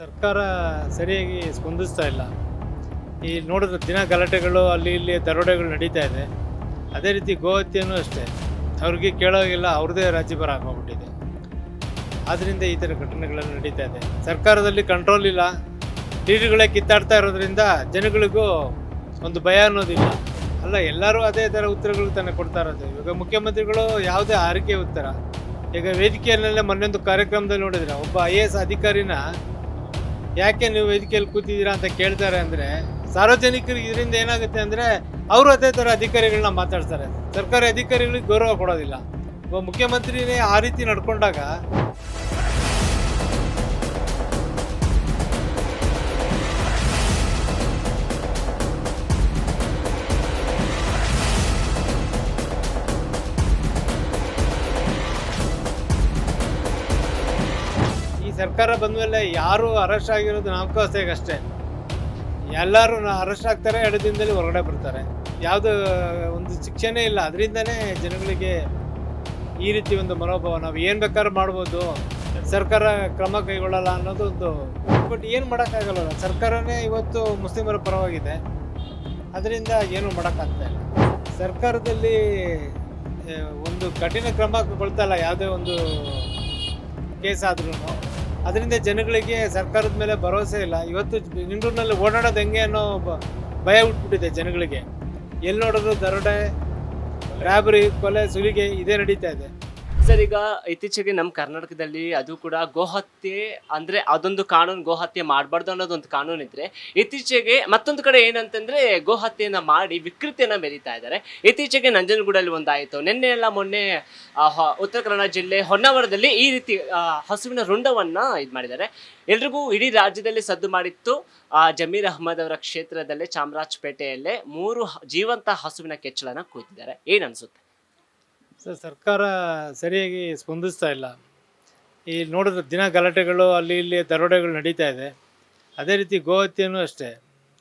ಸರ್ಕಾರ ಸರಿಯಾಗಿ ಸ್ಪಂದಿಸ್ತಾ ಇಲ್ಲ. ಈ ನೋಡಿದ್ರೆ ದಿನ ಗಲಾಟೆಗಳು, ಅಲ್ಲಿ ಇಲ್ಲಿ ದರೋಡೆಗಳು ನಡೀತಾ ಇದೆ. ಅದೇ ರೀತಿ ಗೋಹತ್ಯೆನೂ ಅಷ್ಟೇ. ಅವ್ರಿಗೆ ಕೇಳೋಗಿಲ್ಲ ಅವ್ರದ್ದೇ ರಾಜ್ಯಭಾರ ಆಗೋಗ್ಬಿಟ್ಟಿದೆ ಆದ್ದರಿಂದ ಈ ಥರ ಘಟನೆಗಳೆಲ್ಲ ನಡೀತಾ ಇದೆ. ಸರ್ಕಾರದಲ್ಲಿ ಕಂಟ್ರೋಲ್ ಇಲ್ಲ. ಲೀಡರ್ಗಳೇ ಕಿತ್ತಾಡ್ತಾ ಇರೋದ್ರಿಂದ ಜನಗಳಿಗೂ ಒಂದು ಭಯ ಅನ್ನೋದಿಲ್ಲ. ಅಲ್ಲ, ಎಲ್ಲರೂ ಅದೇ ಥರ ಉತ್ತರಗಳು ತಾನೇ ಕೊಡ್ತಾ ಇರೋದು. ಇವಾಗ ಮುಖ್ಯಮಂತ್ರಿಗಳು ಯಾವುದೇ ಆರೈಕೆ ಉತ್ತರ. ಈಗ ವೇದಿಕೆಯಲ್ಲೆಲ್ಲ ಮೊನ್ನೊಂದು ಕಾರ್ಯಕ್ರಮದಲ್ಲಿ ನೋಡಿದ್ರೆ, ಒಬ್ಬ ಐ ಎ ಎಸ್ ಅಧಿಕಾರಿನ ಯಾಕೆ ನೀವು ವೇದಿಕೆಯಲ್ಲಿ ಕೂತಿದ್ದೀರಾ ಅಂತ ಕೇಳ್ತಾರೆ ಅಂದರೆ ಸಾರ್ವಜನಿಕರಿಗೆ ಇದರಿಂದ ಏನಾಗುತ್ತೆ ಅಂದರೆ ಅವರು ಅದೇ ಥರ ಅಧಿಕಾರಿಗಳನ್ನ ಮಾತಾಡ್ತಾರೆ. ಸರ್ಕಾರಿ ಅಧಿಕಾರಿಗಳಿಗೆ ಗೌರವ ಕೊಡೋದಿಲ್ಲ. ಮುಖ್ಯಮಂತ್ರಿನೇ ಆ ರೀತಿ ನಡ್ಕೊಂಡಾಗ ಸರ್ಕಾರ ಬಂದಮೇಲೆ ಯಾರು ಅರೆಸ್ಟ್ ಆಗಿರೋದು ಅಷ್ಟೇ ಎಲ್ಲರೂ ಅರೆಸ್ಟ್ ಆಗ್ತಾರೆ, ಎರಡು ದಿನದಲ್ಲಿ ಹೊರಗಡೆ ಬರ್ತಾರೆ. ಯಾವುದು, ಒಂದು ಶಿಕ್ಷೆನೇ ಇಲ್ಲ. ಅದರಿಂದನೇ ಜನಗಳಿಗೆ ಈ ರೀತಿ ಒಂದು ಮನೋಭಾವ. ನಾವು ಏನು ಬೇಕಾದ್ರೂ ಮಾಡ್ಬೋದು. ಸರ್ಕಾರ ಕ್ರಮ ಕೈಗೊಳ್ಳಲ್ಲ ಅನ್ನೋದು ಒಂದು, ಬಟ್ ಏನು ಮಾಡೋಕ್ಕಾಗಲ್ಲ. ಸರ್ಕಾರನೇ ಇವತ್ತು ಮುಸ್ಲಿಮರ ಪರವಾಗಿದೆ. ಅದರಿಂದ ಏನು ಮಾಡೋಕ್ಕಾಗ್ತಾ ಇಲ್ಲ. ಸರ್ಕಾರದಲ್ಲಿ ಒಂದು ಕಠಿಣ ಕ್ರಮ ಕೊಳ್ತಾ ಇಲ್ಲ. ಯಾವುದೇ ಒಂದು ಕೇಸ್ ಆದ್ರೂ ಅದರಿಂದ ಜನಗಳಿಗೆ ಸರ್ಕಾರದ ಮೇಲೆ ಭರವಸೆ ಇಲ್ಲ. ಇವತ್ತು ನಿಂಡೂರಿನಲ್ಲಿ ಓಡಾಡೋದು ಹೆಂಗೆ ಅನ್ನೋ ಭಯ ಹುಟ್ಬಿಟ್ಟಿದೆ ಜನಗಳಿಗೆ. ಎಲ್ಲಿ ನೋಡಿದ್ರು ದರೋಡೆ, ರಾಬರಿ, ಕೊಲೆ, ಸುಲಿಗೆ ಇದೇ ನಡೀತಾ ಇದೆ. ಸರ್ ಈಗ ಇತ್ತೀಚೆಗೆ ನಮ್ಮ ಕರ್ನಾಟಕದಲ್ಲಿ ಅದು ಕೂಡ ಗೋಹತ್ಯೆ ಅಂದ್ರೆ ಅದೊಂದು ಕಾನೂನು ಗೋಹತ್ಯೆ ಮಾಡಬಾರ್ದು ಅನ್ನೋದೊಂದು ಕಾನೂನು ಇದ್ರೆ ಇತ್ತೀಚೆಗೆ ಮತ್ತೊಂದು ಕಡೆ ಏನಂತಂದ್ರೆ ಗೋಹತ್ಯೆಯನ್ನ ಮಾಡಿ ವಿಕೃತಿಯನ್ನ ಮೆರೀತಾ ಇದ್ದಾರೆ. ಇತ್ತೀಚೆಗೆ ನಂಜನಗೂಡಲ್ಲಿ ಒಂದಾಯಿತು. ನಿನ್ನೆ ಎಲ್ಲ ಮೊನ್ನೆ ಉತ್ತರ ಕನ್ನಡ ಜಿಲ್ಲೆ ಹೊನ್ನಾವರದಲ್ಲಿ ಈ ರೀತಿ ಹಸುವಿನ ರುಂಡವನ್ನ ಇದು ಮಾಡಿದ್ದಾರೆ. ಎಲ್ರಿಗೂ ಇಡೀ ರಾಜ್ಯದಲ್ಲಿ ಸದ್ದು ಮಾಡಿತ್ತು. ಆ, ಜಮೀರ್ ಅಹಮದ್ ಅವರ ಕ್ಷೇತ್ರದಲ್ಲೇ ಚಾಮರಾಜಪೇಟೆಯಲ್ಲೇ ಮೂರು ಜೀವಂತ ಹಸುವಿನ ಕೆಚ್ಚಲನ್ನ ಕೂತಿದ್ದಾರೆ. ಏನ್ ಅನ್ಸುತ್ತೆ? ಸರ್ ಸರ್ಕಾರ ಸರಿಯಾಗಿ ಸ್ಪಂದಿಸ್ತಾ ಇಲ್ಲ. ಈ ನೋಡಿದ್ರೆ ದಿನ ಗಲಾಟೆಗಳು, ಅಲ್ಲಿ ಇಲ್ಲಿ ದರೋಡೆಗಳು ನಡೀತಾ ಇದೆ. ಅದೇ ರೀತಿ ಗೋಹತ್ಯೆಯೂ ಅಷ್ಟೇ.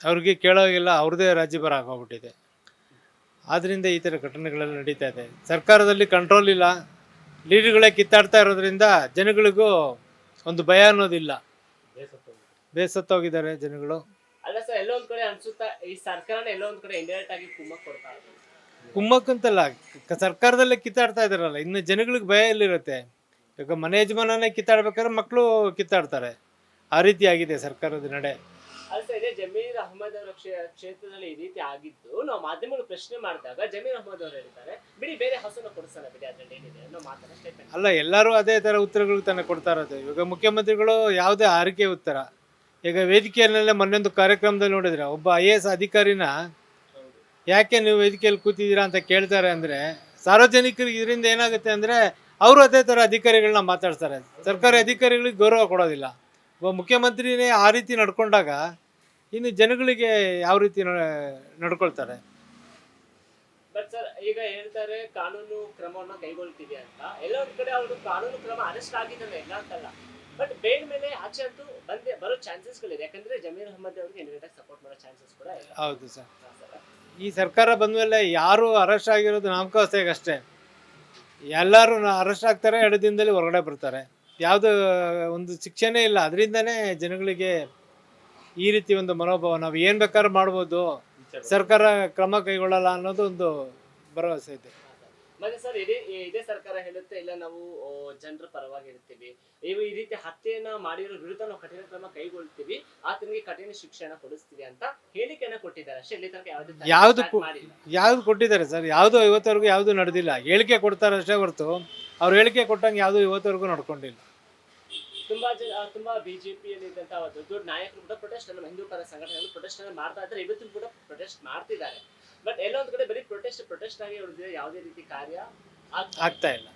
ಅವ್ರಿಗೆ ಕೇಳೋಗಿಲ್ಲ ಅವ್ರದ್ದೇ ಬರ ಆಗೋಗ್ಬಿಟ್ಟಿದೆ ಆದ್ದರಿಂದ ಈ ಥರ ಘಟನೆಗಳೆಲ್ಲ ನಡೀತಾ ಇದೆ. ಸರ್ಕಾರದಲ್ಲಿ ಕಂಟ್ರೋಲ್ ಇಲ್ಲ. ಲೀಡ್ಗಳೇ ಕಿತ್ತಾಡ್ತಾ ಇರೋದ್ರಿಂದ ಜನಗಳಿಗೂ ಒಂದು ಭಯ ಅನ್ನೋದಿಲ್ಲ. ಬೇಸತ್ತೋಗಿದ್ದಾರೆ ಜನಗಳು. ಅಲ್ಲ ಸರ್, ಎಲ್ಲೋ ಕಡೆ ಅನ್ಸುತ್ತಾ, ಈ ಸರ್ಕಾರನ ಎಲ್ಲೋ ಒಂದ್ ಕಡೆ ಇಂಡೈರೆಕ್ಟ್ ಆಗಿ ಕುಮ್ಮಕ್ ಕೊಡ್ತಾ ಕುಮ್ಮಕ್ಕಂತಲ್ಲ ಸರ್ಕಾರದಲ್ಲೇ ಕಿತ್ತಾಡ್ತಾ ಇದಾರಲ್ಲ ಇನ್ನು ಜನಗಳಿಗೆ ಭಯ ಎಲ್ಲಿರುತ್ತೆ? ಈಗ ಮನೆ ಯಜಮಾನನೇ ಕಿತ್ತಾಡ್ಬೇಕಾದ್ರೆ ಮಕ್ಕಳು ಕಿತ್ತಾಡ್ತಾರೆ. ಆ ರೀತಿ ಆಗಿದೆ ಸರ್ಕಾರದ ನಡೆ. ಇದೇ ಜಮೀರ್ ಅಹಮದ್ ಅವರ ಕ್ಷೇ- ಕ್ಷೇತ್ರದಲ್ಲಿ ಈ ರೀತಿ ಆಗಿದ್ದು ನಾವು ಮಾಧ್ಯಮಗಳು ಪ್ರಶ್ನೆ ಮಾಡಿದಾಗ ಜಮೀರ್ ಅಹಮದ್ ಅವರು ಹೇಳ್ತಾರೆ ಬಿಡಿ ಬೇರೆ ಹಸುನ ಕೊಡಿಸಲ್ಲ ಬಿಡಿ ಅದರಲ್ಲಿ ಏನಿದೆ? ಅನ್ನೋ ಮಾತನ್ನ ಸ್ಟೇಟ್ಮೆಂಟ್ ಅಲ್ಲ ಎಲ್ಲರೂ ಅದೇ ತರ ಉತ್ತರಗಳು ತಾನೇ ಕೊಡ್ತಾ ಇರೋದು. ಇವಾಗ ಮುಖ್ಯಮಂತ್ರಿಗಳು ಯಾವುದೇ ಆರೈಕೆ ಉತ್ತರ. ಈಗ ವೇದಿಕೆಯಲ್ಲೆಲ್ಲ ಮೊನ್ನೊಂದು ಕಾರ್ಯಕ್ರಮದಲ್ಲಿ ನೋಡಿದ್ರೆ ಒಬ್ಬ ಐ ಎ ಎಸ್ ಅಧಿಕಾರಿನ ಯಾಕೆ ನೀವು ವೇದಿಕೆಯಲ್ಲಿ ಕೂತಿದ್ದೀರಾ ಅಂತ ಕೇಳ್ತಾರೆ ಅಂದರೆ ಸಾರ್ವಜನಿಕರಿಗೆ ಇದರಿಂದ ಏನಾಗುತ್ತೆ ಅಂದರೆ ಅವರು ಅದೇ ಥರ ಅಧಿಕಾರಿಗಳನ್ನ ಮಾತಾಡ್ತಾರೆ. ಸರ್ಕಾರಿ ಅಧಿಕಾರಿಗಳಿಗೆ ಗೌರವ ಕೊಡೋದಿಲ್ಲ. ಒಬ್ಬ ಮುಖ್ಯಮಂತ್ರಿನೇ ಆ ರೀತಿ ನಡ್ಕೊಂಡಾಗ ಇನ್ನು ಜನಗಳಿಗೆ ಯಾವ ರೀತಿ ನಡ್- ನಡ್ಕೊಳ್ತಾರೆ? ಬಟ್ ಸರ್ ಈಗ ಹೇಳ್ತಾರೆ ಕಾನೂನು ಕ್ರಮವನ್ನು ಕೈಗೊಳ್ತೀವಿ ಅಂತ. ಎಲ್ಲ ಒಂದ್ ಕಡೆ ಅವರು ಕಾನೂನು ಕ್ರಮ ಅರೆಸ್ಟ್ ಆಗಿದ್ದಾರೆ ಇಲ್ಲ ಅಂತಲ್ಲ. ಬಟ್ ಬೇಡ ಮೇಲೆ ಆಚೆ ಅಂತೂ ಬಂದೆ ಬರೋ ಚಾನ್ಸಸ್ಗಳಿದೆ ಯಾಕಂದ್ರೆ ಜಮೀರ್ ಅಹಮದ್ ಅವರಿಗೆ ಸಪೋರ್ಟ್ ಮಾಡೋ ಚಾನ್ಸಸ್ ಕೂಡ ಹೌದು ಸರ್. ಈ ಸರ್ಕಾರ ಬಂದ ಮೇಲೆ ಯಾರು ಅರೆಸ್ಟ್ ಆಗಿರೋದು ನಾಮಕಾವಸ್ಥೆಗಷ್ಟೇ ಎಲ್ಲರೂ ಅರೆಸ್ಟ್ ಆಗ್ತಾರೆ, ಎರಡು ದಿನದಲ್ಲಿ ಹೊರಗಡೆ ಬರ್ತಾರೆ. ಯಾವುದು ಒಂದು ಶಿಕ್ಷೆನೇ ಇಲ್ಲ. ಅದರಿಂದನೇ ಜನಗಳಿಗೆ ಈ ರೀತಿ ಒಂದು ಮನೋಭಾವ, ನಾವು ಏನು ಬೇಕಾದ್ರೂ ಮಾಡ್ಬೋದು. ಸರ್ಕಾರ ಕ್ರಮ ಕೈಗೊಳ್ಳಲ್ಲ ಅನ್ನೋದು ಒಂದು ಭರವಸೆ ಇದೆ. ಮತ್ತೆ ಸರ್ ಇದೇ ಇದೇ ಸರ್ಕಾರ ಹೇಳುತ್ತೆ ಇಲ್ಲ ನಾವು ಜನರ ಪರವಾಗಿ ಇರ್ತೀವಿ ನೀವು ಈ ರೀತಿ ಹತ್ಯೆಯನ್ನ ಮಾಡಿರೋ ವಿರುದ್ಧ ನಾವು ಕಠಿಣ ಕ್ರಮ ಕೈಗೊಳ್ತೀವಿ ಆತನಿಗೆ ಕಠಿಣ ಶಿಕ್ಷಣ ಕೊಡಿಸ್ತೀವಿ ಅಂತ ಹೇಳಿಕೆಯನ್ನ ಕೊಟ್ಟಿದ್ದಾರೆ. ಅಷ್ಟೇ ಇಲ್ಲಿ ತನಕ ಯಾವುದೇ ಯಾವ್ದು ಕೊಟ್ಟಿದ್ದಾರೆ ಸರ್? ಯಾವ್ದು ಇವತ್ತವರೆಗೂ ಯಾವ್ದು ನಡೆದಿಲ್ಲ. ಹೇಳಿಕೆ ಕೊಡ್ತಾರೆ ಅಷ್ಟೇ ಹೊರತು ಅವ್ರು ಹೇಳಿಕೆ ಕೊಟ್ಟಂಗೆ ಯಾವ್ದು ಇವತ್ತವರೆಗೂ ನಡ್ಕೊಂಡಿಲ್ಲ. ತುಂಬಾ ಜನ ತುಂಬಾ ಬಿಜೆಪಿ ಅಲ್ಲಿ ದೊಡ್ಡ ದೊಡ್ಡ ನಾಯಕರು ಕೂಡ ಪ್ರೊಟೆಸ್ಟ್ ಅಲ್ಲ ಹಿಂದೂ ಪರ ಸಂಘಟನೆಗಳು ಪ್ರೊಟೆಸ್ಟ್ ಅನ್ನು ಮಾಡ್ತಾ ಇದ್ದಾರೆ. ಇವತ್ತು ಕೂಡ ಪ್ರೊಟೆಸ್ಟ್ ಮಾಡ್ತಿದ್ದಾರೆ. ಬಟ್ ಎಲ್ಲೊಂದ್ ಕಡೆ ಬರೀ ಪ್ರೊಟೆಸ್ಟ್ ಪ್ರೊಟೆಸ್ಟ್ ಆಗಿ ಉಳಿದಿದೆ ಯಾವುದೇ ರೀತಿ ಕಾರ್ಯ ಆಗ್ತಾ ಇಲ್ಲ. ಆಗ್ತಾ ಇಲ್ಲ.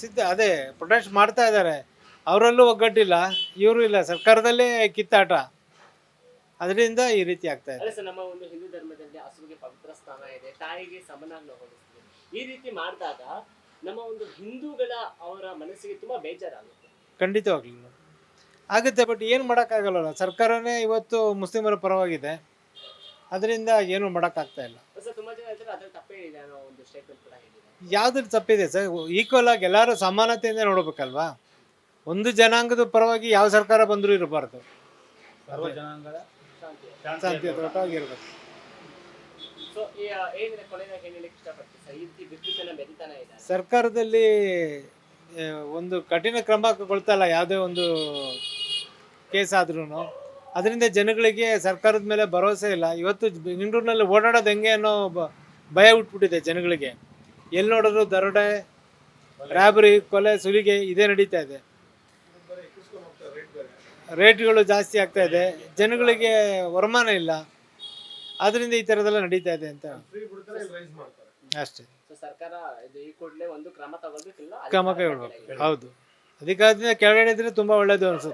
ಸಿದ್ಧ ಅದೇ ಪ್ರೊಟೆಸ್ಟ್ ಮಾಡ್ತಾ ಇದ್ದಾರೆ. ಅವರಲ್ಲೂ ಒಗ್ಗಟ್ಟಿಲ್ಲ ಇವರು ಇಲ್ಲ. ಸರ್ಕಾರದಲ್ಲೇ ಕಿತ್ತಾಟ. ಅದರಿಂದ ಈ ರೀತಿ ಆಗ್ತಾ ಇದೆ. ಸರ್ ನಮ್ಮ ಒಂದು ಹಿಂದೂ ಧರ್ಮದಲ್ಲಿ ಹಸುವಿಗೆ ಪವಿತ್ರ ಸ್ಥಾನ ಇದೆ ತಾಯಿಗೆ ಸಮನಾಗಿ ನಾವು ಹೋಲಿಸ್ತೀವಿ ಈ ರೀತಿ ಮಾಡಿದಾಗ ನಮ್ಮ ಒಂದು ಹಿಂದೂಗಳ ಅವರ ಮನಸ್ಸಿಗೆ ತುಂಬಾ ಬೇಜಾರಾಗುತ್ತೆ. ಖಂಡಿತವಾಗ್ಲಿಲ್ಲ ಆಗುತ್ತೆ ಬಟ್ ಏನು ಮಾಡೋಕ್ಕಾಗಲ್ಲ ಸರ್ಕಾರನೇ ಇವತ್ತು ಮುಸ್ಲಿಮರ ಪರವಾಗಿದೆ. ಅದರಿಂದ ಏನು ಮಾಡೋಕ್ಕಾಗ್ತಾ ಇಲ್ಲ. ಸರ್ ತುಂಬಾ ಜನ ಹೇಳ್ತಾರೆ ಅದ್ರ ತಪ್ಪೇ ಇದೆ ಒಂದು ಸ್ಟೇಟ್ಮೆಂಟ್ ಕೂಡ ಹೇಳಿದ್ದಾರೆ. ಯಾವ್ದ್ರಲ್ಲಿ ತಪ್ಪಿದೆ ಸರ್ ಈಕ್ವಲ್ ಆಗಿ ಎಲ್ಲರೂ ಸಮಾನತೆಯಿಂದ ನೋಡ್ಬೇಕಲ್ವಾ? ಒಂದು ಜನಾಂಗದ ಪರವಾಗಿ ಯಾವ ಸರ್ಕಾರ ಬಂದರೂ ಇರಬಾರ್ದು. ಸರ್ಕಾರದಲ್ಲಿ ಒಂದು ಕಠಿಣ ಕ್ರಮ ಕೊಳ್ತಲ್ಲ ಯಾವುದೇ ಒಂದು ಕೇಸ್ ಆದ್ರೂ ಅದರಿಂದ ಜನಗಳಿಗೆ ಸರ್ಕಾರದ ಮೇಲೆ ಭರವಸೆ ಇಲ್ಲ. ಇವತ್ತು ಬೆಂಗಳೂರಿನಲ್ಲಿ ಓಡಾಡೋದು ಹೆಂಗೆ ಅನ್ನೋ ಭಯ ಹುಟ್ಬಿಟ್ಟಿದೆ ಜನಗಳಿಗೆ. ಎಲ್ಲಿ ನೋಡಿದ್ರು ದರೋಡೆ ರ್ಯಾಬರಿ ಕೊಲೆ ಸುಲಿಗೆ ಇದೇ ನಡೀತಾ ಇದೆ. ರೇಟ್ಗಳು ಜಾಸ್ತಿ ಆಗ್ತಾ ಇದೆ. ಜನಗಳಿಗೆ ವರಮಾನ ಇಲ್ಲ. ಅದರಿಂದ ಈ ಥರದೆಲ್ಲ ನಡೀತಾ ಇದೆ ಅಂತ ಅಷ್ಟೇ. ಕ್ರಮ ಕೈಗೊಳ್ಬೇಕು. ಹೌದು. ಅದಕ್ಕಾದ್ರಿಂದ ಕೆಳಗಡೆ ಇದ್ರೆ ತುಂಬಾ ಒಳ್ಳೇದು ಅನ್ಸುತ್ತೆ.